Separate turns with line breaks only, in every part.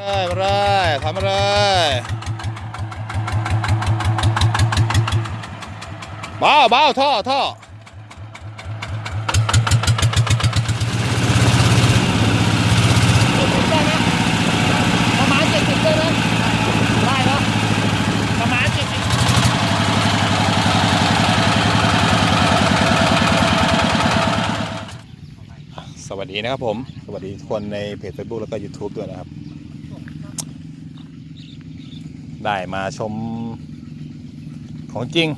เลยมาเลยทำมาเลยเบาเบาท่อท่อ
ส
วัสดีนะครับผม สวัสดีทุกคนในเพจ Facebook แล้วก็ YouTube ด้วยนะครับ ได้มาชมของจริง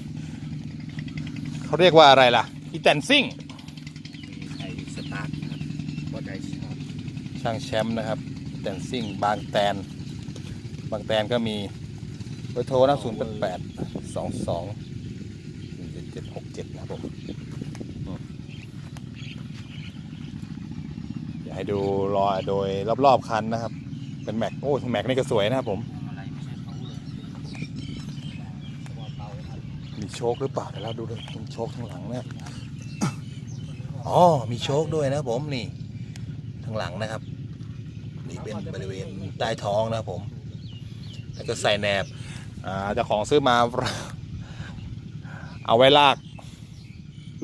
เขาเรียกว่าอะไรล่ะอีแตนซิ่ง
ไอ้สตาร์ทครับว่าได้ชอบ
ช่างแชมป์นะครับแตนซิ่งบางแตน บางแตนก็มีเบอร์โทรนะศูนย์แปดแปดสองสองเจ็ดเจ็ดหกเจ็ดนะครับผมอืมอยากให้ดูรอยโดยรอบๆคันนะครับ เป็นแม็กโอ้แม็กนี่ก็สวยนะครับผม
อะไรไม่ใช่เขาเลยตัวเบาครับ
มีโชคหรือเปล่าเดี๋ยวเราดูด้วยมีโชคข้างหลังนะครับอ๋อมีโชคด้วยนะผมนี่ข้างหลังนะครับ นี่เป็นบริเวณใต้ท้องนะครับผม แล้วก็ใส่แหนบอ่าเจ้าของซื้อมา เอาไว้ลาก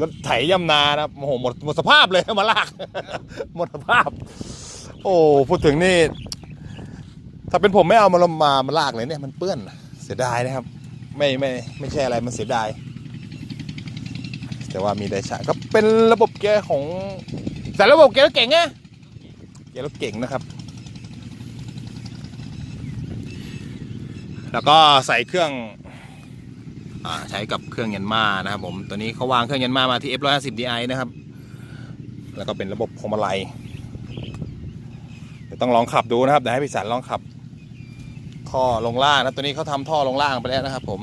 รถไถย่ำนานะครับโอ้โหหมดหมดสภาพเลยมาลาก หมดสภาพ โอ้พูดถึงนี่ ถ้าเป็นผมไม่เอามาลมามาลากเลยเนี่ยมันเปื้อนเสียดายนะครับ ไม่ไม่ไม่ใช่อะไรมันเสียดาย แต่ว่ามีไดชาก็เป็นระบบเกียร์ของ แต่ระบบเกียร์รถเก่งไงเกียร์รถเก่งนะครับ แล้วก็ใส่เครื่องอใช้กับเครื่องยันมานะครับผมตัวนี้เขาวางเครื่องยันมามาที่ F150 Di นะครับ แล้วก็เป็นระบบพวงมาลัยต้องลองขับดูนะครับเดี๋ยวให้พี่สันลองขับ ท่อลงล่างนะตัวนี้เขาทำท่อลงล่างไปแล้วนะครับ ผม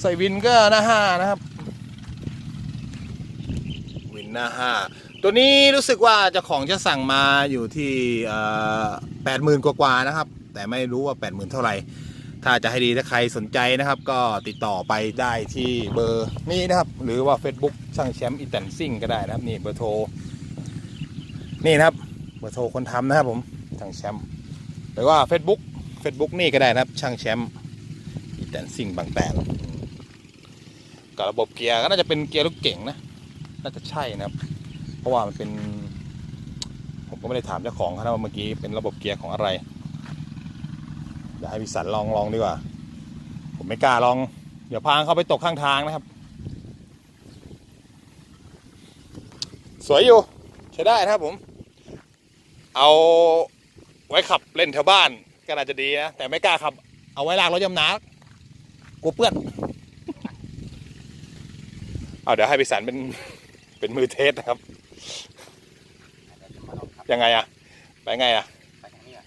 ใส่วินก็หน้าห้านะครับ วินหน้าห้าตัวนี้รู้สึกว่าเจ้าของจะสั่งมาอยู่ที่แปดหมื่นกว่าๆนะครับ แต่ไม่รู้ว่าแปดหมื่นเท่าไหร่ถ้าจะให้ดีถ้าใครสนใจนะครับ ก็ติดต่อไปได้ที่เบอร์นี้นะครับ หรือว่า Facebook ช่างแชมป์อีแตนซิ่งก็ได้นะครับ นี่เบอร์โทร นี่นะครับ บอร์โทรคนทำนะครับผมช่างแชมป์หรือว่า Facebook Facebook นี่ก็ได้นะครับ ช่างแชมป์อีแตนซิ่งบางแตนกับระบบเกียร์ก็น่าจะเป็นเกียร์ลูกเก่งนะน่าจะใช่นะครับ เพราะว่ามันเป็น ผมก็ไม่ได้ถามเจ้าของเขานะว่าเมื่อกี้เป็นระบบเกียร์ของอะไรเดี๋ยวให้พิสันลองลองดีกว่า ผมไม่กล้าลอง เดี๋ยวพางเขาไปตกข้างทางนะครับ สวยอยู่ใช้ได้นะครับผม เอาไว้ขับเล่นแถวบ้านก็น่าจะดีนะ แต่ไม่กล้าขับ เอาไว้ลากรถยำน้ำกลัวเปื้อนเอาเดี๋ยวให้พิสันเป็นเป็นมือเทสนะครับ
มาลองขับ
ยังไงอะไปไงอะ
ไปทางนี้อะ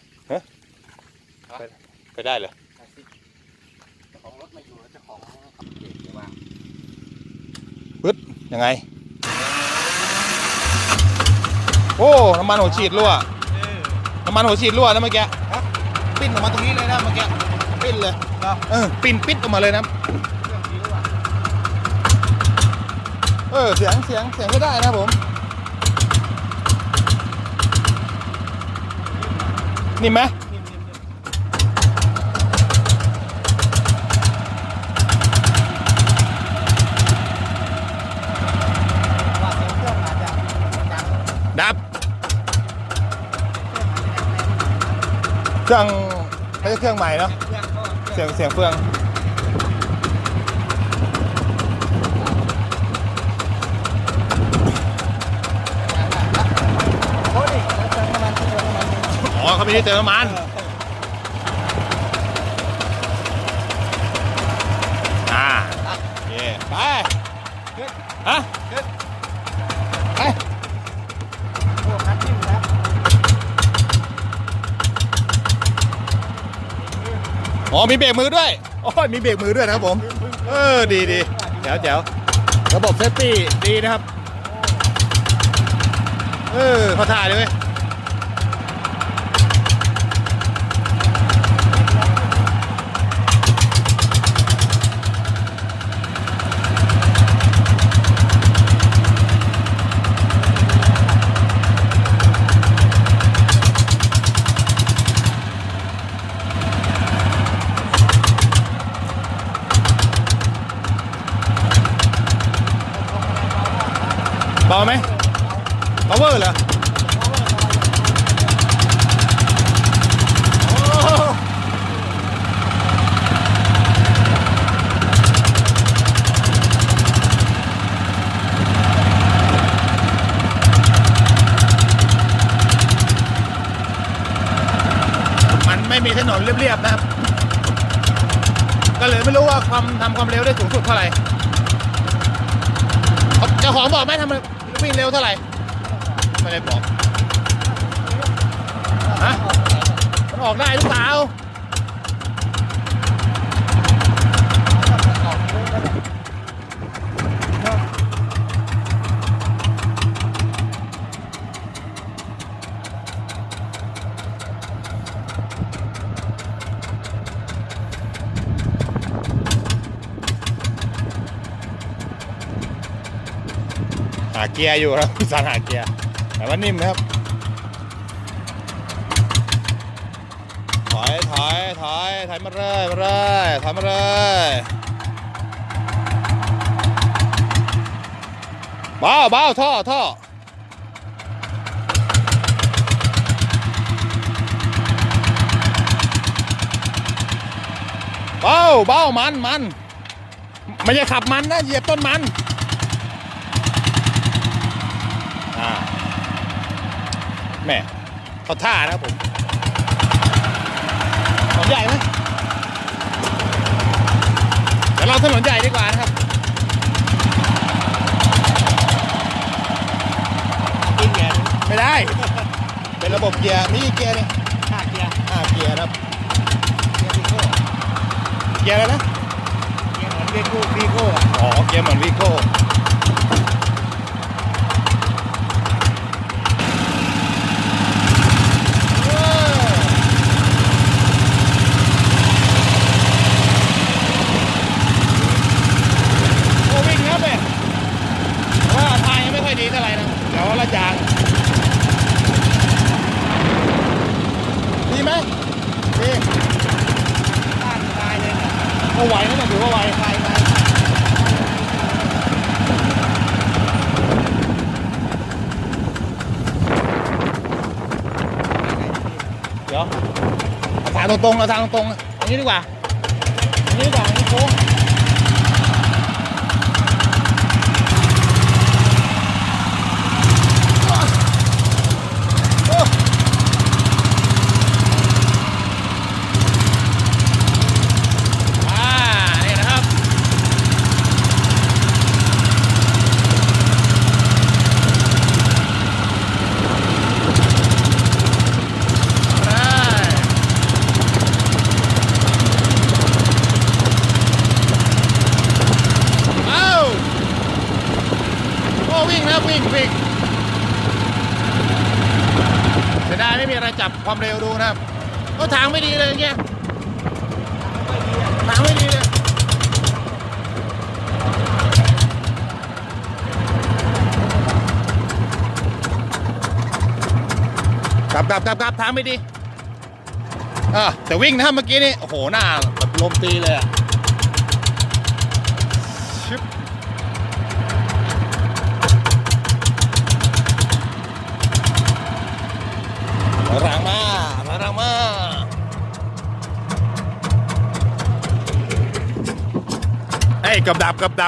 ไปได้เลย
ไปสิเจ้าของรถมาอยู่แล้วเจ้าของเก่งจะวาง
ยังไง โอ้ น้ำมันหัวฉีดรั่ว น้ำมันหัวฉีดรั่วนะเมื่อกี้ปิ้นออกมาตรงนี้เลยนะเมื่อกี้ปิ้นเลยเออปิ้นปิดออกมาเลยนะ
เครื่องบิ้วอะ
เออเสียงเสียงเสียงไม่ได้นะครับผม นี่ไหม
เครื่อง
ไม่ใช่เครื่องใหม่เนาะ
เครื่องก็
เสียงเสียงเฟือง
อ้ยแล้วเติมน้ำมันเติมน้ำมัน
อ๋อเขาไม่ได้เติมน้ำมันอ่าโอเคไปฮะ ไป
โอ้คัดนิ่มนะ
อ๋อ มีเบรกมือด้วยโอ้ยมีเบรกมือด้วยนะครับผม เออดีดีแจ๋วแจ๋วระบบเซฟตี้ดีนะครับ เออพอถ่ายเลยเว้ย โอ้มั นไม่มีถนนเรียบๆนะครับ ก็เลยไม่รู้ว่าความทำความเร็วได้สูงสุดเท่าไหร่เจ้าของบอกไหมทำไมวิ่งเร็วเท่าไหร่ไม่ได้บอกฮะมันออกได้หรือเปล่า เกียร์อยู่ครับสารหาเกียร์แต่ว่านิ่มนะครับ ถอยถอยถอยถอยมาเลยมาเลยถอยมาเลยเบาเบาท่อท่อเบาเบามันมันไม่ใช่ขับมันนะเหยียบต้นมัน อ่า แม่เขาท่านะครับผมถนนใหญ่ไหมเดี๋ยวเราถนนใหญ่ดีกว่านะครับ
กินเกียร์
ไม่ได้ เป็นระบบเกียร์มีกี่เกียร์เนี่ย
ห้าเกียร์
ห้าเกียร์นะครับ
เกียร์วีโก้
เกียร์อะไรนะ
เกียร์เหมือนวีโก้วีโก้อะ
อ๋อ เกียร์เหมือนวีโก้เออโอ้วิ่งครับเนี่ยว่าทางยังไม่ค่อยดีเท่าไหร่นะเดี๋ยวละจางดีไหมดี
บ้านตายเลยเนี่ย
ก็ไหวนะเนี่ยถือว่าไหว
ไปไป
เดี๋ยวเอาทาง ตรงๆเราทางตรงๆอย่างนี้ดีกว่าอันนี้ดีกว่าอันนี้โค้งโอ้อ่านี่นะครับ ได้เอ้าโอ้วิ่งนะวิ่งวิ่งเสียดายไม่มีอะไรจับความเร็วดูนะครับก็ ทางไม่ดีเลยเงี้ยทางไม่ดีเลยกลับกลับกลับกลับทางไม่ดีอะแต่วิ่งนะเมื่อกี้นี่โอ้โหหน้าแบบลมตีเลยอะ เอ้ยกั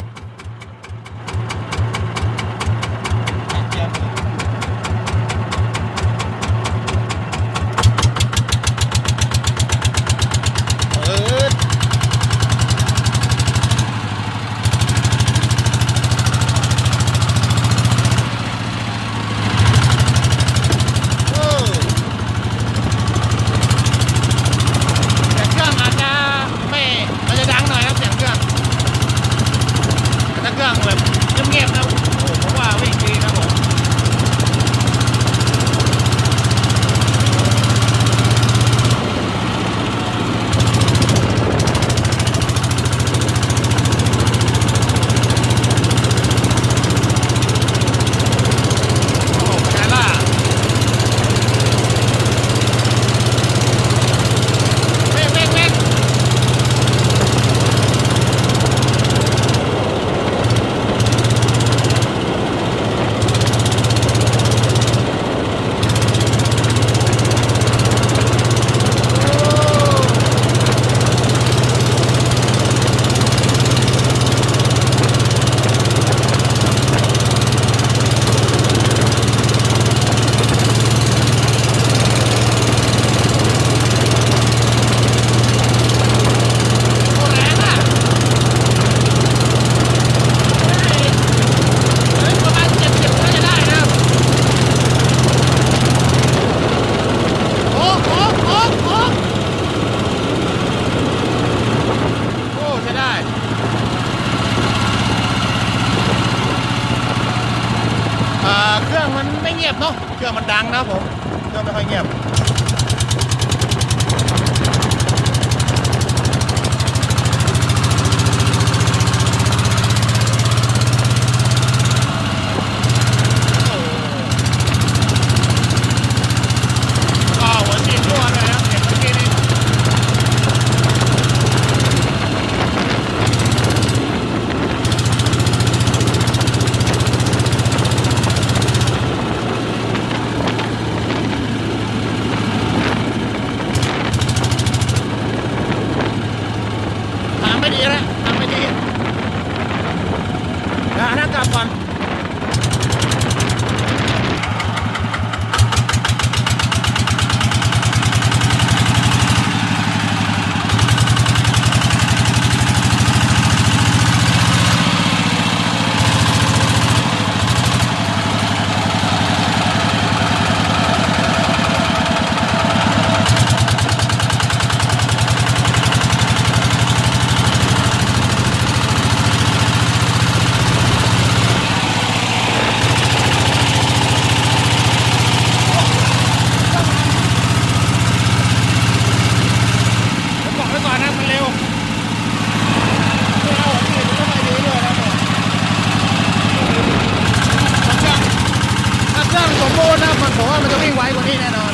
เค
รื่องสมบูรณ์นะมันผมว่ามันจะวิ่งไวกว่านี้แน่นอน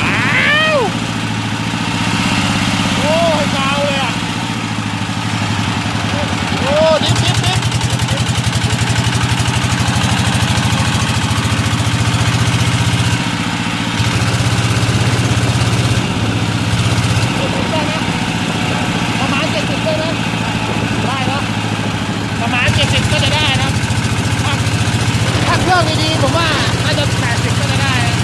อ้าวโอ้ยกาวเลยอะ โอ้ดิบดิบดิบประมาณเจ็ดสิบได้ไหมได้เนาะประมาณเจ็ดสิบก็จะได้นะถ้าถ้าเครื่องดีๆผมว่าน่าจะแปดสิบก็จะได้นะ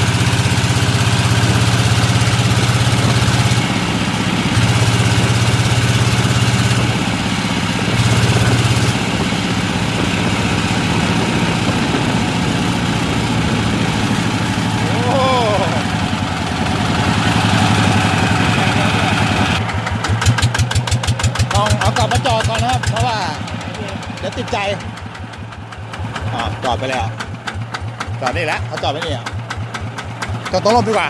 โอ้ต้องเอากลับมาจอดก่อนนะครับ เพราะว่าเดี๋ยวติดใจอ่าจอดไปแล้ว จอดนี่แหละเขาจอดไว้นี่อะจอดโต๊ะลมดีกว่า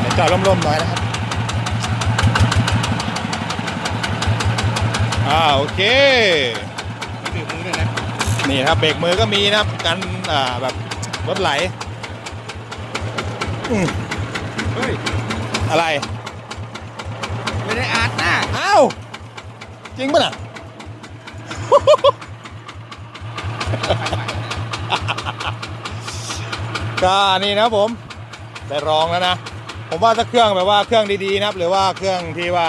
เดี๋ยวจอดร่มๆหน่อยนะครับ อ่าโอเค
ถือมือด้วยนะ
นี่นะครับเบรกมือก็มีนะครับกันอ่าแบบรถไหลอืม
เฮ้ย
อะไร
ไม่ได้อาร์ตนะ
อ้าว จริงป่ะน่ะ ก็นี่นะผมได้ลองแล้วนะ ผมว่าถ้าเครื่องแบบว่าเครื่องดีๆนะครับ หรือว่าเครื่องที่ว่า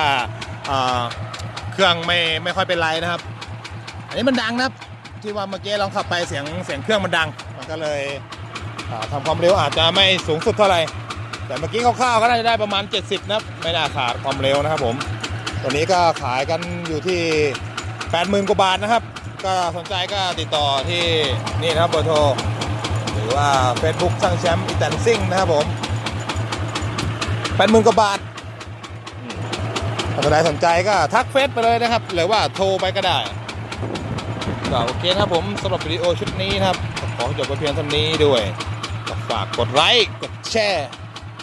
เครื่องไม่ไม่ค่อยเป็นไรนะครับ อันนี้มันดังนะครับ ที่ว่าเมื่อกี้ลองขับไปเสียงเสียงเครื่องมันดัง มันก็เลยอ่าความเร็วอาจจะไม่สูงสุดเท่าไหร่ แต่เมื่อกี้คร่าวๆก็น่าจะได้ประมาณ 70 นะครับ ไม่น่าขาดความเร็วนะครับผม ตัวนี้ก็ขายกันอยู่ที่ 80,000กว่าบาทนะครับ ก็สนใจก็ติดต่อที่นี่นะครับเบอร์โทร หรือว่า Facebook ช่างแชมป์อีแตนซิ่งนะครับผม 80,000กว่าบาทถ้าใครสนใจก็ทักเฟซไปเลยนะครับ หรือว่าโทรไปก็ได้ก็โอเคนะครับผมสำหรับวิดีโอชุดนี้นะครับ ขอจบไปเพียงเท่านี้ด้วยฝากกดไลค์ กดแชร์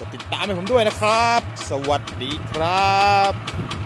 กดติดตามให้ผมด้วยนะครับ สวัสดีครับ